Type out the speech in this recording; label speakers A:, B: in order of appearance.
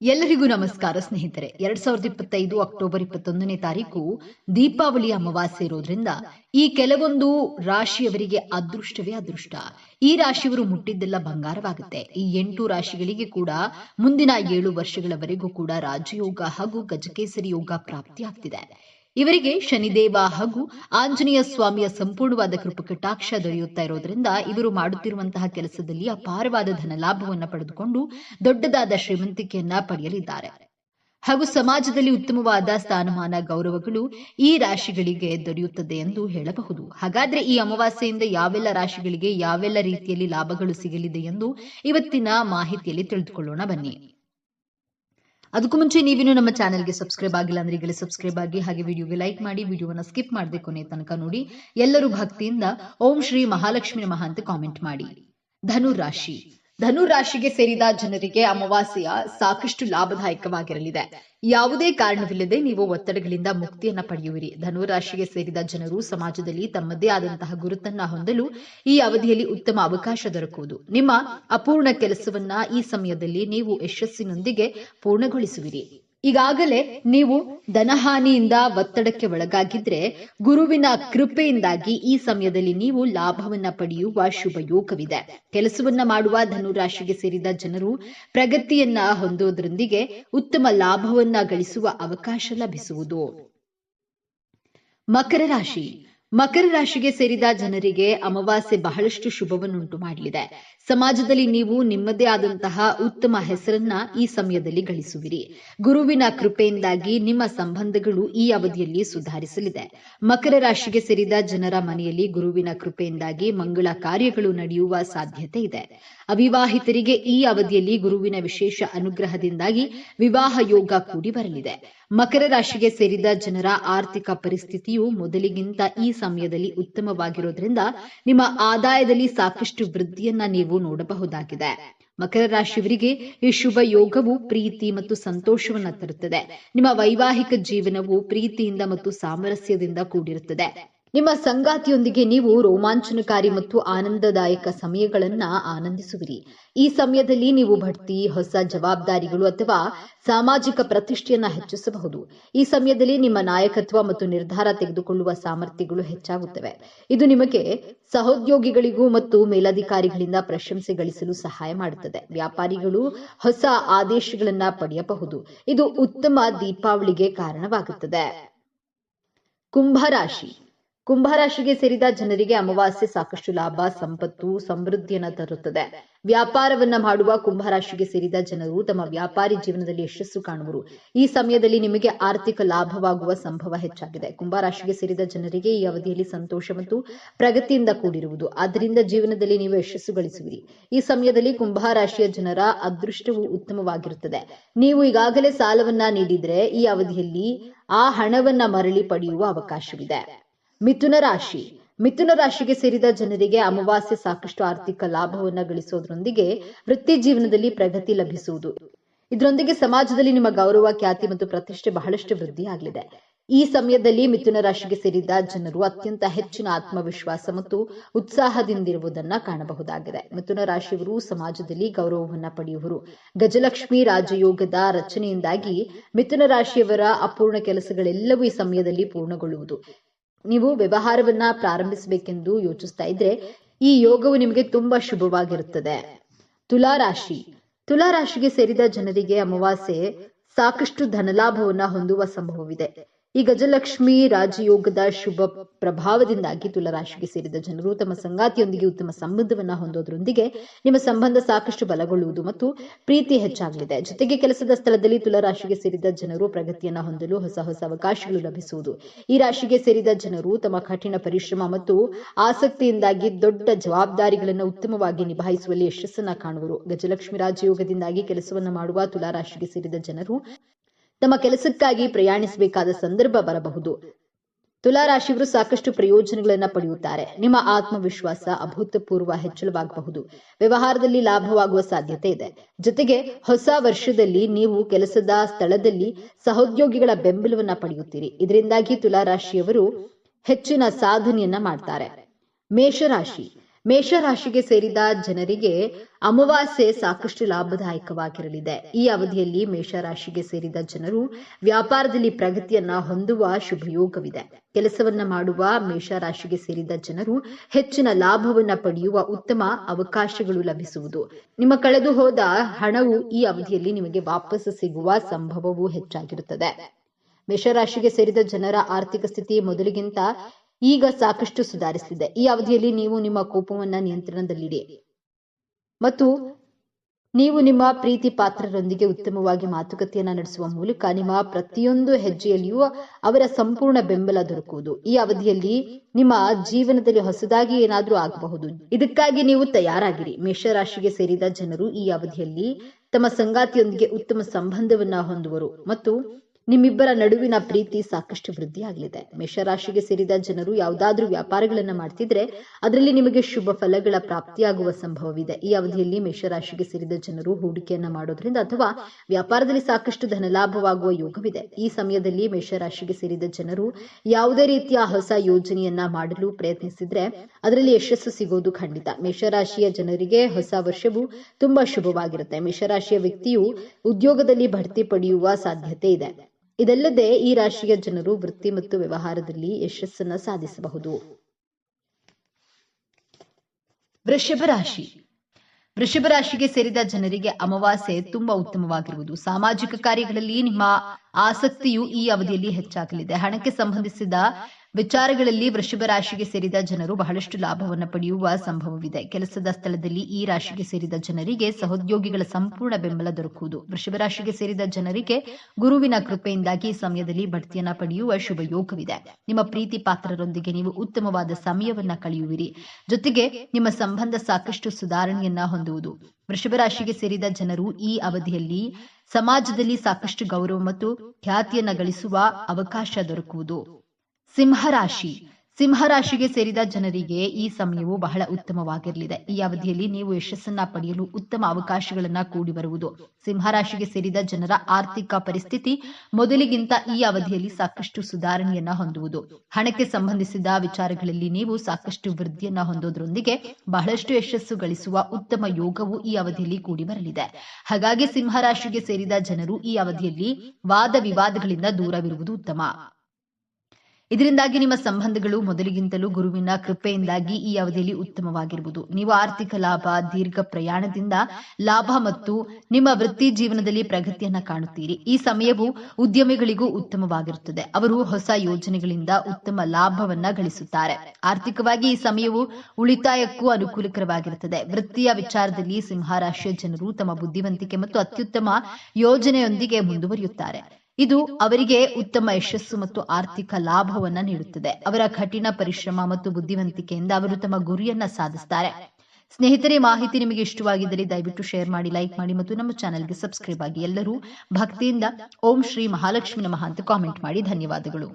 A: ಎಲ್ಲರಿಗೂ ನಮಸ್ಕಾರ, ಸ್ನೇಹಿತರೆ. ಎರಡ್ ಸಾವಿರದ ಇಪ್ಪತ್ತೈದು ಅಕ್ಟೋಬರ್ ಇಪ್ಪತ್ತೊಂದನೇ ತಾರೀಕು ದೀಪಾವಳಿ ಅಮಾವಾಸ್ಯೆ ಇರೋದ್ರಿಂದ ಈ ಕೆಲವೊಂದು ರಾಶಿಯವರಿಗೆ ಅದೃಷ್ಟವೇ ಅದೃಷ್ಟ. ಈ ರಾಶಿಯವರು ಮುಟ್ಟಿದ್ದೆಲ್ಲ ಬಂಗಾರವಾಗುತ್ತೆ. ಈ ಎಂಟು ರಾಶಿಗಳಿಗೆ ಕೂಡ ಮುಂದಿನ ಏಳು ವರ್ಷಗಳವರೆಗೂ ಕೂಡ ರಾಜಯೋಗ ಹಾಗೂ ಗಜಕೇಸರಿ ಯೋಗ ಪ್ರಾಪ್ತಿಯಾಗ್ತಿದೆ. ಇವರಿಗೆ ಶನಿದೇವ ಹಾಗೂ ಆಂಜನೇಯ ಸ್ವಾಮಿಯ ಸಂಪೂರ್ಣವಾದ ಕೃಪಕಟಾಕ್ಷ ದೊರೆಯುತ್ತಾ ಇರೋದ್ರಿಂದ ಇವರು ಮಾಡುತ್ತಿರುವಂತಹ ಕೆಲಸದಲ್ಲಿ ಅಪಾರವಾದ ಧನ ಲಾಭವನ್ನು ಪಡೆದುಕೊಂಡು ದೊಡ್ಡದಾದ ಶ್ರೀಮಂತಿಕೆಯನ್ನ ಪಡೆಯಲಿದ್ದಾರೆ. ಹಾಗೂ ಸಮಾಜದಲ್ಲಿ ಉತ್ತಮವಾದ ಸ್ಥಾನಮಾನ ಗೌರವಗಳು ಈ ರಾಶಿಗಳಿಗೆ ದೊರೆಯುತ್ತದೆ ಎಂದು ಹೇಳಬಹುದು. ಹಾಗಾದ್ರೆ ಈ ಅಮಾವಾಸ್ಯೆಯಿಂದ ಯಾವೆಲ್ಲ ರಾಶಿಗಳಿಗೆ ಯಾವೆಲ್ಲ ರೀತಿಯಲ್ಲಿ ಲಾಭಗಳು ಸಿಗಲಿದೆ ಎಂದು ಇವತ್ತಿನ ಮಾಹಿತಿಯಲ್ಲಿ ತಿಳಿದುಕೊಳ್ಳೋಣ ಬನ್ನಿ. ಅದಕ್ಕೂ ಮುಂಚೆ ನೀವಿನ್ನು ನಮ್ಮ ಚಾನೆಲ್ಗೆ ಸಬ್ಸ್ಕ್ರೈಬ್ ಆಗಿಲ್ಲ ಅಂದ್ರೆ ಈಗಲೇ ಸಬ್ಸ್ಕ್ರೈಬ್ ಆಗಿ ಹಾಗೆ ವಿಡಿಯೋಗೆ ಲೈಕ್ ಮಾಡಿ, ವಿಡಿಯೋವನ್ನು ಸ್ಕಿಪ್ ಮಾಡದೆ ಕೊನೆ ತನಕ ನೋಡಿ. ಎಲ್ಲರೂ ಭಕ್ತಿಯಿಂದ ಓಂ ಶ್ರೀ ಮಹಾಲಕ್ಷ್ಮಿ ನಮಃ ಅಂತ ಕಾಮೆಂಟ್ ಮಾಡಿ. ಧನು ರಾಶಿ ಧನು ರಾಶಿಗೆ ಸೇರಿದ ಜನರಿಗೆ ಅಮಾವಾಸ್ಯ ಸಾಕಷ್ಟು ಲಾಭದಾಯಕವಾಗಿರಲಿದೆ. ಯಾವುದೇ ಕಾರಣವಿಲ್ಲದೆ ನೀವು ಒತ್ತಡಗಳಿಂದ ಮುಕ್ತಿಯನ್ನ ಪಡೆಯುವಿರಿ. ಧನು ರಾಶಿಗೆ ಸೇರಿದ ಜನರು ಸಮಾಜದಲ್ಲಿ ತಮ್ಮದೇ ಆದಂತಹ ಗುರುತನ್ನ ಹೊಂದಲು ಈ ಅವಧಿಯಲ್ಲಿ ಉತ್ತಮ ಅವಕಾಶ ದೊರಕುವುದು. ನಿಮ್ಮ ಅಪೂರ್ಣ ಕೆಲಸವನ್ನ ಈ ಸಮಯದಲ್ಲಿ ನೀವು ಯಶಸ್ಸಿನೊಂದಿಗೆ ಪೂರ್ಣಗೊಳಿಸುವಿರಿ. ಈಗಾಗಲೇ ನೀವು ಧನಹಾನಿಯಿಂದ ಒತ್ತಡಕ್ಕೆ ಒಳಗಾಗಿದ್ರೆ ಗುರುವಿನ ಕೃಪೆಯಿಂದಾಗಿ ಈ ಸಮಯದಲ್ಲಿ ನೀವು ಲಾಭವನ್ನ ಪಡೆಯುವ ಶುಭ ಯೋಗವಿದೆ ಕೆಲಸವನ್ನ ಮಾಡುವ ಧನುರಾಶಿಗೆ ಸೇರಿದ ಜನರು ಪ್ರಗತಿಯನ್ನ ಹೊಂದೋದ್ರೊಂದಿಗೆ ಉತ್ತಮ ಲಾಭವನ್ನ ಗಳಿಸುವ ಅವಕಾಶ ಲಭಿಸುವುದು. ಮಕರ ರಾಶಿ. ಮಕರ ರಾಶಿಗೆ ಸೇರಿದ ಜನರಿಗೆ ಅಮಾವಾಸ್ಯೆ ಬಹಳಷ್ಟು ಶುಭವನ್ನುಂಟು ಮಾಡಲಿದೆ. ಸಮಾಜದಲ್ಲಿ ನೀವು ನಿಮ್ಮದೇ ಆದಂತಹ ಉತ್ತಮ ಹೆಸರನ್ನ ಈ ಸಮಯದಲ್ಲಿ ಗಳಿಸುವಿರಿ. ಗುರುವಿನ ಕೃಪೆಯಿಂದಾಗಿ ನಿಮ್ಮ ಸಂಬಂಧಗಳು ಈ ಅವಧಿಯಲ್ಲಿ ಸುಧಾರಿಸಲಿದೆ. ಮಕರ ರಾಶಿಗೆ ಸೇರಿದ ಜನರ ಮನೆಯಲ್ಲಿ ಗುರುವಿನ ಕೃಪೆಯಿಂದಾಗಿ ಮಂಗಳ ಕಾರ್ಯಗಳು ನಡೆಯುವ ಸಾಧ್ಯತೆ ಇದೆ. ಅವಿವಾಹಿತರಿಗೆ ಈ ಅವಧಿಯಲ್ಲಿ ಗುರುವಿನ ವಿಶೇಷ ಅನುಗ್ರಹದಿಂದಾಗಿ ವಿವಾಹ ಯೋಗ ಕೂಡಿ ಬರಲಿದೆ. ಮಕರ ರಾಶಿಗೆ ಸೇರಿದ ಜನರ ಆರ್ಥಿಕ ಪರಿಸ್ಥಿತಿಯು ಮೊದಲಿಗಿಂತ ಈ ಸಮಯದಲ್ಲಿ ಉತ್ತಮವಾಗಿರೋದ್ರಿಂದ ನಿಮ್ಮ ಆದಾಯದಲ್ಲಿ ಸಾಕಷ್ಟು ವೃದ್ಧಿಯನ್ನ ನೀವು ನೋಡಬಹುದಾಗಿದೆ. ಮಕರ ರಾಶಿಯವರಿಗೆ ಈ ಶುಭ ಯೋಗವು ಪ್ರೀತಿ ಮತ್ತು ಸಂತೋಷವನ್ನ ತರುತ್ತದೆ. ನಿಮ್ಮ ವೈವಾಹಿಕ ಜೀವನವು ಪ್ರೀತಿಯಿಂದ ಮತ್ತು ಸಾಮರಸ್ಯದಿಂದ ಕೂಡಿರುತ್ತದೆ. ನಿಮ್ಮ ಸಂಗಾತಿಯೊಂದಿಗೆ ನೀವು ರೋಮಾಂಚನಕಾರಿ ಮತ್ತು ಆನಂದದಾಯಕ ಸಮಯಗಳನ್ನ ಆನಂದಿಸುವಿರಿ. ಈ ಸಮಯದಲ್ಲಿ ನೀವು ಬಡ್ತಿ ಹೊಸ ಜವಾಬ್ದಾರಿಗಳು ಅಥವಾ ಸಾಮಾಜಿಕ ಪ್ರತಿಷ್ಠೆಯನ್ನ ಹೆಚ್ಚಿಸಬಹುದು. ಈ ಸಮಯದಲ್ಲಿ ನಿಮ್ಮ ನಾಯಕತ್ವ ಮತ್ತು ನಿರ್ಧಾರ ತೆಗೆದುಕೊಳ್ಳುವ ಸಾಮರ್ಥ್ಯಗಳು ಹೆಚ್ಚಾಗುತ್ತವೆ. ಇದು ನಿಮಗೆ ಸಹೋದ್ಯೋಗಿಗಳಿಗೂ ಮತ್ತು ಮೇಲಧಿಕಾರಿಗಳಿಂದ ಪ್ರಶಂಸೆ ಗಳಿಸಲು ಸಹಾಯ ಮಾಡುತ್ತದೆ. ವ್ಯಾಪಾರಿಗಳು ಹೊಸ ಆದೇಶಗಳನ್ನ ಪಡೆಯಬಹುದು. ಇದು ಉತ್ತಮ ದೀಪಾವಳಿಗೆ ಕಾರಣವಾಗುತ್ತದೆ. ಕುಂಭರಾಶಿ ಕುಂಭರಾಶಿಗೆ ಸೇರಿದ ಜನರಿಗೆ ಅಮಾವಾಸ್ಯೆ ಸಾಕಷ್ಟು ಲಾಭ, ಸಂಪತ್ತು, ಸಮೃದ್ಧಿಯನ್ನ ತರುತ್ತದೆ. ವ್ಯಾಪಾರವನ್ನ ಮಾಡುವ ಕುಂಭರಾಶಿಗೆ ಸೇರಿದ ಜನರು ತಮ್ಮ ವ್ಯಾಪಾರಿ ಜೀವನದಲ್ಲಿ ಯಶಸ್ಸು ಕಾಣುವರು. ಈ ಸಮಯದಲ್ಲಿ ನಿಮಗೆ ಆರ್ಥಿಕ ಲಾಭವಾಗುವ ಸಂಭವ ಹೆಚ್ಚಾಗಿದೆ. ಕುಂಭರಾಶಿಗೆ ಸೇರಿದ ಜನರಿಗೆ ಈ ಅವಧಿಯಲ್ಲಿ ಸಂತೋಷ ಮತ್ತು ಪ್ರಗತಿಯಿಂದ ಕೂಡಿರುವುದು. ಆದ್ದರಿಂದ ಜೀವನದಲ್ಲಿ ನೀವು ಯಶಸ್ಸು ಗಳಿಸುವಿರಿ. ಈ ಸಮಯದಲ್ಲಿ ಕುಂಭರಾಶಿಯ ಜನರ ಅದೃಷ್ಟವು ಉತ್ತಮವಾಗಿರುತ್ತದೆ. ನೀವು ಈಗಾಗಲೇ ಸಾಲವನ್ನ ನೀಡಿದ್ರೆ ಈ ಅವಧಿಯಲ್ಲಿ ಆ ಹಣವನ್ನ ಮರಳಿ ಪಡೆಯುವ ಅವಕಾಶವಿದೆ. ಮಿಥುನ ರಾಶಿ. ಮಿಥುನ ರಾಶಿಗೆ ಸೇರಿದ ಜನರಿಗೆ ಅಮಾವಾಸ್ಯೆ ಸಾಕಷ್ಟು ಆರ್ಥಿಕ ಲಾಭವನ್ನು ಗಳಿಸೋದ್ರೊಂದಿಗೆ ವೃತ್ತಿ ಜೀವನದಲ್ಲಿ ಪ್ರಗತಿ ಲಭಿಸುವುದು. ಇದರೊಂದಿಗೆ ಸಮಾಜದಲ್ಲಿ ನಿಮ್ಮ ಗೌರವ, ಖ್ಯಾತಿ ಮತ್ತು ಪ್ರತಿಷ್ಠೆ ಬಹಳಷ್ಟು ವೃದ್ಧಿಯಾಗಲಿದೆ ಈ ಸಮಯದಲ್ಲಿ ಮಿಥುನ ರಾಶಿಗೆ ಸೇರಿದ ಜನರು ಅತ್ಯಂತ ಹೆಚ್ಚಿನ ಆತ್ಮವಿಶ್ವಾಸ ಮತ್ತು ಉತ್ಸಾಹದಿಂದಿರುವುದನ್ನ ಕಾಣಬಹುದಾಗಿದೆ. ಮಿಥುನ ರಾಶಿಯವರು ಸಮಾಜದಲ್ಲಿ ಗೌರವವನ್ನ ಪಡೆಯುವರು. ಗಜಲಕ್ಷ್ಮಿ ರಾಜಯೋಗದ ರಚನೆಯಿಂದಾಗಿ ಮಿಥುನ ರಾಶಿಯವರ ಅಪೂರ್ಣ ಕೆಲಸಗಳೆಲ್ಲವೂ ಈ ಸಮಯದಲ್ಲಿ ಪೂರ್ಣಗೊಳ್ಳುವುದು. ನೀವು ವ್ಯವಹಾರವನ್ನ ಪ್ರಾರಂಭಿಸಬೇಕೆಂದು ಯೋಚಿಸ್ತಾ ಇದ್ರೆ ಈ ಯೋಗವು ನಿಮಗೆ ತುಂಬಾ ಶುಭವಾಗಿರುತ್ತದೆ. ತುಲಾರಾಶಿ ತುಲಾರಾಶಿಗೆ ಸೇರಿದ ಜನರಿಗೆ ಅಮಾವಾಸ್ಯೆ ಸಾಕಷ್ಟು ಧನಲಾಭವನ್ನ ಹೊಂದುವ ಸಂಭವವಿದೆ. ಈ ಗಜಲಕ್ಷ್ಮಿ ರಾಜಯೋಗದ ಶುಭ ಪ್ರಭಾವದಿಂದಾಗಿ ತುಲರಾಶಿಗೆ ಸೇರಿದ ಜನರು ತಮ್ಮ ಸಂಗಾತಿಯೊಂದಿಗೆ ಉತ್ತಮ ಸಂಬಂಧವನ್ನ ಹೊಂದೋದ್ರೊಂದಿಗೆ ನಿಮ್ಮ ಸಂಬಂಧ ಸಾಕಷ್ಟು ಬಲಗೊಳ್ಳುವುದು ಮತ್ತು ಪ್ರೀತಿ ಹೆಚ್ಚಾಗಲಿದೆ. ಜೊತೆಗೆ ಕೆಲಸದ ಸ್ಥಳದಲ್ಲಿ ತುಲರಾಶಿಗೆ ಸೇರಿದ ಜನರು ಪ್ರಗತಿಯನ್ನ ಹೊಂದಲು ಹೊಸ ಹೊಸ ಅವಕಾಶಗಳು ಲಭಿಸುವುದು. ಈ ರಾಶಿಗೆ ಸೇರಿದ ಜನರು ತಮ್ಮ ಕಠಿಣ ಪರಿಶ್ರಮ ಮತ್ತು ಆಸಕ್ತಿಯಿಂದಾಗಿ ದೊಡ್ಡ ಜವಾಬ್ದಾರಿಗಳನ್ನು ಉತ್ತಮವಾಗಿ ನಿಭಾಯಿಸುವಲ್ಲಿ ಯಶಸ್ಸನ್ನ ಕಾಣುವರು. ಗಜಲಕ್ಷ್ಮಿ ರಾಜಯೋಗದಿಂದಾಗಿ ಕೆಲಸವನ್ನು ಮಾಡುವ ತುಲಾರಾಶಿಗೆ ಸೇರಿದ ಜನರು ತಮ್ಮ ಕೆಲಸಕ್ಕಾಗಿ ಪ್ರಯಾಣಿಸಬೇಕಾದ ಸಂದರ್ಭ ಬರಬಹುದು. ತುಲಾರಾಶಿಯವರು ಸಾಕಷ್ಟು ಪ್ರಯೋಜನಗಳನ್ನ ಪಡೆಯುತ್ತಾರೆ. ನಿಮ್ಮ ಆತ್ಮವಿಶ್ವಾಸ ಅಭೂತಪೂರ್ವ ಹೆಚ್ಚಳವಾಗಬಹುದು. ವ್ಯವಹಾರದಲ್ಲಿ ಲಾಭವಾಗುವ ಸಾಧ್ಯತೆ ಇದೆ. ಜೊತೆಗೆ ಹೊಸ ವರ್ಷದಲ್ಲಿ ನೀವು ಕೆಲಸದ ಸ್ಥಳದಲ್ಲಿ ಸಹೋದ್ಯೋಗಿಗಳ ಬೆಂಬಲವನ್ನ ಪಡೆಯುತ್ತೀರಿ. ಇದರಿಂದಾಗಿ ತುಲಾರಾಶಿಯವರು ಹೆಚ್ಚಿನ ಸಾಧನೆಯನ್ನ ಮಾಡ್ತಾರೆ. ಮೇಷರಾಶಿ. ಮೇಷರಾಶಿಗೆ ಸೇರಿದ ಜನರಿಗೆ ಅಮಾವಾಸ್ಯೆ ಸಾಕಷ್ಟು ಲಾಭದಾಯಕವಾಗಿರಲಿದೆ. ಈ ಅವಧಿಯಲ್ಲಿ ಮೇಷರಾಶಿಗೆ ಸೇರಿದ ಜನರು ವ್ಯಾಪಾರದಲ್ಲಿ ಪ್ರಗತಿಯನ್ನ ಹೊಂದುವ ಶುಭಯೋಗವಿದೆ. ಕೆಲಸವನ್ನ ಮಾಡುವ ಮೇಷರಾಶಿಗೆ ಸೇರಿದ ಜನರು ಹೆಚ್ಚಿನ ಲಾಭವನ್ನ ಪಡೆಯುವ ಉತ್ತಮ ಅವಕಾಶಗಳು ಲಭಿಸುವುದು. ನಿಮ್ಮ ಕಳೆದು ಹೋದ ಹಣವು ಈ ಅವಧಿಯಲ್ಲಿ ನಿಮಗೆ ವಾಪಸ್ ಸಿಗುವ ಸಂಭವವೂ ಹೆಚ್ಚಾಗಿರುತ್ತದೆ. ಮೇಷರಾಶಿಗೆ ಸೇರಿದ ಜನರ ಆರ್ಥಿಕ ಸ್ಥಿತಿ ಮೊದಲಿಗಿಂತ ಈಗ ಸಾಕಷ್ಟು ಸುಧಾರಿಸಲಿದೆ ಈ ಅವಧಿಯಲ್ಲಿ ನೀವು ನಿಮ್ಮ ಕೋಪವನ್ನ ನಿಯಂತ್ರಣದಲ್ಲಿಡಿ. ಮತ್ತು ನೀವು ನಿಮ್ಮ ಪ್ರೀತಿ ಪಾತ್ರರೊಂದಿಗೆ ಉತ್ತಮವಾಗಿ ಮಾತುಕತೆಯನ್ನ ನಡೆಸುವ ಮೂಲಕ ನಿಮ್ಮ ಪ್ರತಿಯೊಂದು ಹೆಜ್ಜೆಯಲ್ಲಿಯೂ ಅವರ ಸಂಪೂರ್ಣ ಬೆಂಬಲ ದೊರಕುವುದು. ಈ ಅವಧಿಯಲ್ಲಿ ನಿಮ್ಮ ಜೀವನದಲ್ಲಿ ಹೊಸದಾಗಿ ಏನಾದರೂ ಆಗಬಹುದು. ಇದಕ್ಕಾಗಿ ನೀವು ತಯಾರಾಗಿರಿ. ಮೇಷರಾಶಿಗೆ ಸೇರಿದ ಜನರು ಈ ಅವಧಿಯಲ್ಲಿ ತಮ್ಮ ಸಂಗಾತಿಯೊಂದಿಗೆ ಉತ್ತಮ ಸಂಬಂಧವನ್ನ ಹೊಂದುವರು. ಮತ್ತು ನಿಮ್ಮಿಬ್ಬರ ನಡುವಿನ ಪ್ರೀತಿ ಸಾಕಷ್ಟು ವೃದ್ಧಿಯಾಗಲಿದೆ ಮೇಷರಾಶಿಗೆ ಸೇರಿದ ಜನರು ಯಾವುದಾದ್ರೂ ವ್ಯಾಪಾರಗಳನ್ನ ಮಾಡ್ತಿದ್ರೆ ಅದರಲ್ಲಿ ನಿಮಗೆ ಶುಭ ಫಲಗಳ ಪ್ರಾಪ್ತಿಯಾಗುವ ಸಂಭವವಿದೆ. ಈ ಅವಧಿಯಲ್ಲಿ ಮೇಷರಾಶಿಗೆ ಸೇರಿದ ಜನರು ಹೂಡಿಕೆಯನ್ನ ಮಾಡೋದ್ರಿಂದ ಅಥವಾ ವ್ಯಾಪಾರದಲ್ಲಿ ಸಾಕಷ್ಟು ಧನಲಾಭವಾಗುವ ಯೋಗವಿದೆ. ಈ ಸಮಯದಲ್ಲಿ ಮೇಷರಾಶಿಗೆ ಸೇರಿದ ಜನರು ಯಾವುದೇ ರೀತಿಯ ಹೊಸ ಯೋಜನೆಯನ್ನ ಮಾಡಲು ಪ್ರಯತ್ನಿಸಿದ್ರೆ ಅದರಲ್ಲಿ ಯಶಸ್ಸು ಸಿಗೋದು ಖಂಡಿತ. ಮೇಷರಾಶಿಯ ಜನರಿಗೆ ಹೊಸ ವರ್ಷವು ತುಂಬಾ ಶುಭವಾಗಿರುತ್ತೆ. ಮೇಷರಾಶಿಯ ವ್ಯಕ್ತಿಯು ಉದ್ಯೋಗದಲ್ಲಿ ಭರ್ತಿ ಪಡೆಯುವ ಸಾಧ್ಯತೆ ಇದೆ. ಇದಲ್ಲದೆ ಈ ರಾಶಿಯ ಜನರು ವೃತ್ತಿ ಮತ್ತು ವ್ಯವಹಾರದಲ್ಲಿ ಯಶಸ್ಸನ್ನ ಸಾಧಿಸಬಹುದು. ವೃಷಭ ರಾಶಿ. ವೃಷಭ ರಾಶಿಗೆ ಸೇರಿದ ಜನರಿಗೆ ಅಮಾವಾಸ್ಯೆ ತುಂಬಾ ಉತ್ತಮವಾಗಿರುವುದು. ಸಾಮಾಜಿಕ ಕಾರ್ಯಗಳಲ್ಲಿ ನಿಮ್ಮ ಆಸಕ್ತಿಯು ಈ ಅವಧಿಯಲ್ಲಿ ಹೆಚ್ಚಾಗಲಿದೆ. ಹಣಕ್ಕೆ ಸಂಬಂಧಿಸಿದ ವಿಚಾರಗಳಲ್ಲಿ ವೃಷಭ ರಾಶಿಗೆ ಸೇರಿದ ಜನರು ಬಹಳಷ್ಟು ಲಾಭವನ್ನು ಪಡೆಯುವ ಸಂಭವವಿದೆ. ಕೆಲಸದ ಸ್ಥಳದಲ್ಲಿ ಈ ರಾಶಿಗೆ ಸೇರಿದ ಜನರಿಗೆ ಸಹೋದ್ಯೋಗಿಗಳ ಸಂಪೂರ್ಣ ಬೆಂಬಲ ದೊರಕುವುದು. ವೃಷಭ ರಾಶಿಗೆ ಸೇರಿದ ಜನರಿಗೆ ಗುರುವಿನ ಕೃಪೆಯಿಂದಾಗಿ ಸಮಯದಲ್ಲಿ ಬಡ್ತಿಯನ್ನ ಪಡೆಯುವ ಶುಭ ಯೋಗವಿದೆ. ನಿಮ್ಮ ಪ್ರೀತಿ ಪಾತ್ರರೊಂದಿಗೆ ನೀವು ಉತ್ತಮವಾದ ಸಮಯವನ್ನ ಕಳೆಯುವಿರಿ. ಜೊತೆಗೆ ನಿಮ್ಮ ಸಂಬಂಧ ಸಾಕಷ್ಟು ಸುಧಾರಣೆಯನ್ನ ಹೊಂದುವುದು. ವೃಷಭ ರಾಶಿಗೆ ಸೇರಿದ ಜನರು ಈ ಅವಧಿಯಲ್ಲಿ ಸಮಾಜದಲ್ಲಿ ಸಾಕಷ್ಟು ಗೌರವ ಮತ್ತು ಖ್ಯಾತಿಯನ್ನ ಗಳಿಸುವ ಅವಕಾಶ ದೊರಕುವುದು. ಸಿಂಹರಾಶಿ. ಸಿಂಹರಾಶಿಗೆ ಸೇರಿದ ಜನರಿಗೆ ಈ ಸಮಯವು ಬಹಳ ಉತ್ತಮವಾಗಿರಲಿದೆ. ಈ ಅವಧಿಯಲ್ಲಿ ನೀವು ಯಶಸ್ಸನ್ನ ಪಡೆಯಲು ಉತ್ತಮ ಅವಕಾಶಗಳನ್ನ ಕೂಡಿ ಬರುವುದು. ಸಿಂಹರಾಶಿಗೆ ಸೇರಿದ ಜನರ ಆರ್ಥಿಕ ಪರಿಸ್ಥಿತಿ ಮೊದಲಿಗಿಂತ ಈ ಅವಧಿಯಲ್ಲಿ ಸಾಕಷ್ಟು ಸುಧಾರಣೆಯನ್ನ ಹೊಂದುವುದು. ಹಣಕ್ಕೆ ಸಂಬಂಧಿಸಿದ ವಿಚಾರಗಳಲ್ಲಿ ನೀವು ಸಾಕಷ್ಟು ವೃದ್ಧಿಯನ್ನ ಹೊಂದೋದ್ರೊಂದಿಗೆ ಬಹಳಷ್ಟು ಯಶಸ್ಸು ಗಳಿಸುವ ಉತ್ತಮ ಯೋಗವು ಈ ಅವಧಿಯಲ್ಲಿ ಕೂಡಿ ಬರಲಿದೆ. ಹಾಗಾಗಿ ಸಿಂಹರಾಶಿಗೆ ಸೇರಿದ ಜನರು ಈ ಅವಧಿಯಲ್ಲಿ ವಾದ ವಿವಾದಗಳಿಂದ ದೂರವಿರುವುದು ಉತ್ತಮ. ಇದರಿಂದಾಗಿ ನಿಮ್ಮ ಸಂಬಂಧಗಳು ಮೊದಲಿಗಿಂತಲೂ ಗುರುವಿನ ಕೃಪೆಯಿಂದಾಗಿ ಈ ಅವಧಿಯಲ್ಲಿ ಉತ್ತಮವಾಗಿರುವುದು. ನೀವು ಆರ್ಥಿಕ ಲಾಭ, ದೀರ್ಘ ಪ್ರಯಾಣದಿಂದ ಲಾಭ ಮತ್ತು ನಿಮ್ಮ ವೃತ್ತಿ ಜೀವನದಲ್ಲಿ ಪ್ರಗತಿಯನ್ನ ಕಾಣುತ್ತೀರಿ. ಈ ಸಮಯವು ಉದ್ಯಮಿಗಳಿಗೂ ಉತ್ತಮವಾಗಿರುತ್ತದೆ. ಅವರು ಹೊಸ ಯೋಜನೆಗಳಿಂದ ಉತ್ತಮ ಲಾಭವನ್ನ ಗಳಿಸುತ್ತಾರೆ. ಆರ್ಥಿಕವಾಗಿ ಈ ಸಮಯವು ಉಳಿತಾಯಕ್ಕೂ ಅನುಕೂಲಕರವಾಗಿರುತ್ತದೆ. ವೃತ್ತಿಯ ವಿಚಾರದಲ್ಲಿ ಸಿಂಹರಾಶಿಯ ಜನರು ತಮ್ಮ ಬುದ್ಧಿವಂತಿಕೆ ಮತ್ತು ಅತ್ಯುತ್ತಮ ಯೋಜನೆಯೊಂದಿಗೆ ಮುಂದುವರಿಯುತ್ತಾರೆ. ಇದು ಅವರಿಗೆ ಉತ್ತಮ ಯಶಸ್ಸು ಮತ್ತು ಆರ್ಥಿಕ ಲಾಭವನ್ನ ನೀಡುತ್ತದೆ. ಅವರ ಕಠಿಣ ಪರಿಶ್ರಮ ಮತ್ತು ಬುದ್ಧಿವಂತಿಕೆಯಿಂದ ಅವರು ತಮ್ಮ ಗುರಿಯನ್ನ ಸಾಧಿಸುತ್ತಾರೆ ಸ್ನೇಹಿತರೆ, ಮಾಹಿತಿ ನಿಮಗೆ ಇಷ್ಟವಾಗಿದ್ದರೆ ದಯವಿಟ್ಟು ಶೇರ್ ಮಾಡಿ, ಲೈಕ್ ಮಾಡಿ ಮತ್ತು ನಮ್ಮ ಚಾನೆಲ್ಗೆ ಸಬ್ಸ್ಕ್ರೈಬ್ ಆಗಿ ಎಲ್ಲರೂ ಭಕ್ತಿಯಿಂದ ಓಂ ಶ್ರೀ ಮಹಾಲಕ್ಷ್ಮಿ ನಮಃ ಅಂತ ಕಾಮೆಂಟ್ ಮಾಡಿ. ಧನ್ಯವಾದಗಳು.